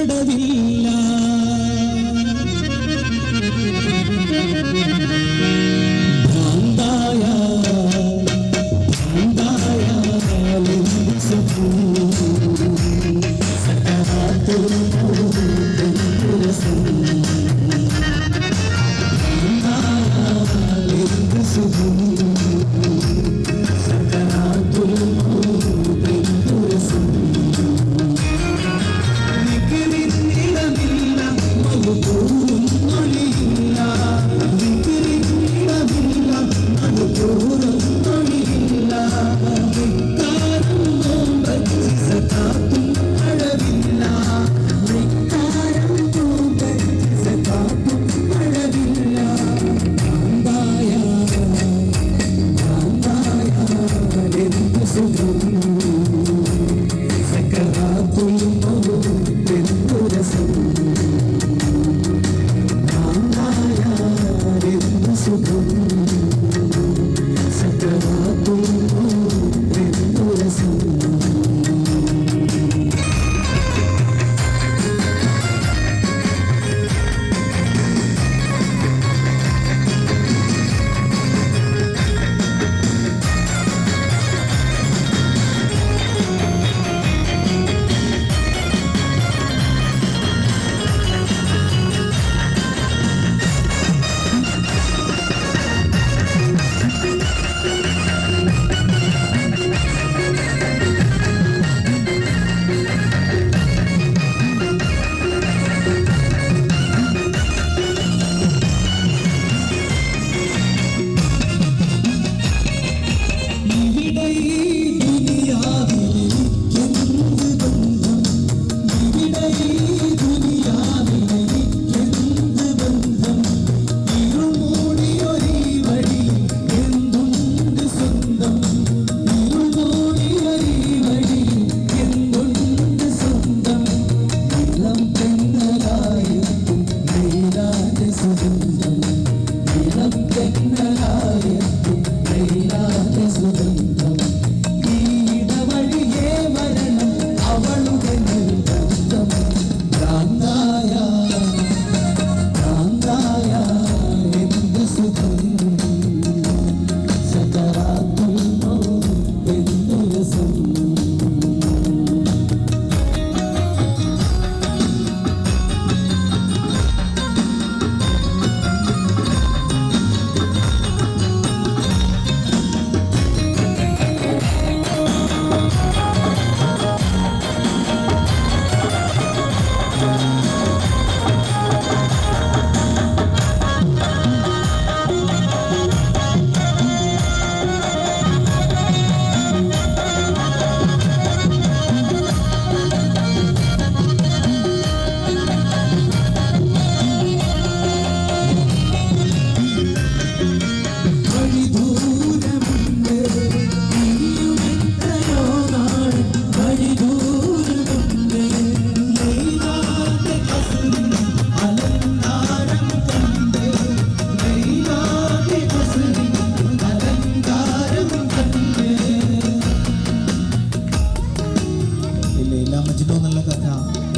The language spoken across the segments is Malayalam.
நடவில் Jesús.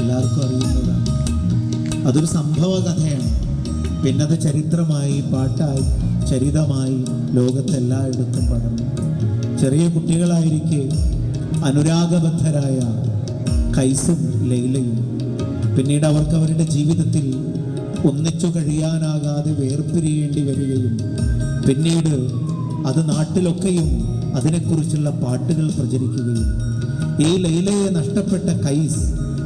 എല്ലാവർക്കും അറിയുന്നതാണ്. അതൊരു സംഭവ കഥയാണ്. പിന്നെ അത് ചരിത്രമായി പാട്ടായി ചരിതമായി ലോകത്തെല്ലായിടത്തും പടർന്നു. ചെറിയ കുട്ടികളായിരിക്കെ അനുരാഗബദ്ധരായ കൈസും ലൈലയും. പിന്നീട് അവർക്ക് അവരുടെ ജീവിതത്തിൽ ഒന്നിച്ചു കഴിയാനാകാതെ വേർപിരിയേണ്ടി വരികയും പിന്നീട് അത് നാട്ടിലൊക്കെയും അതിനെക്കുറിച്ചുള്ള പാട്ടുകൾ പ്രചരിക്കുകയും ഈ ലൈലയെ നഷ്ടപ്പെട്ട കൈസ്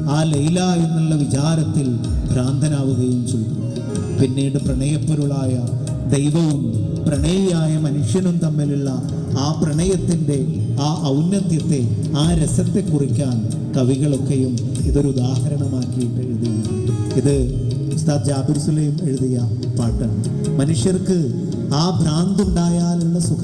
ആ ലൈല എന്നുള്ള വിചാരത്തിൽ ഭ്രാന്തനാവുകയും ചെയ്തു. പിന്നീട് പ്രണയപ്പൊരുളായ ദൈവവും പ്രണയിയായ മനുഷ്യനും തമ്മിലുള്ള ആ പ്രണയത്തിന്റെ ആ ഔന്നത്യത്തെ ആ രസത്തെ കുറിക്കാൻ കവികളൊക്കെയും ഇതൊരു ഉദാഹരണമാക്കിയിട്ട് എഴുതി ഇത് ഉസ്താദ് ജാബിർ സുലൈം എഴുതിയ പാട്ടാണ്. മനുഷ്യർക്ക് ആ ഭ്രാന്തുണ്ടായാലുള്ള സുഖ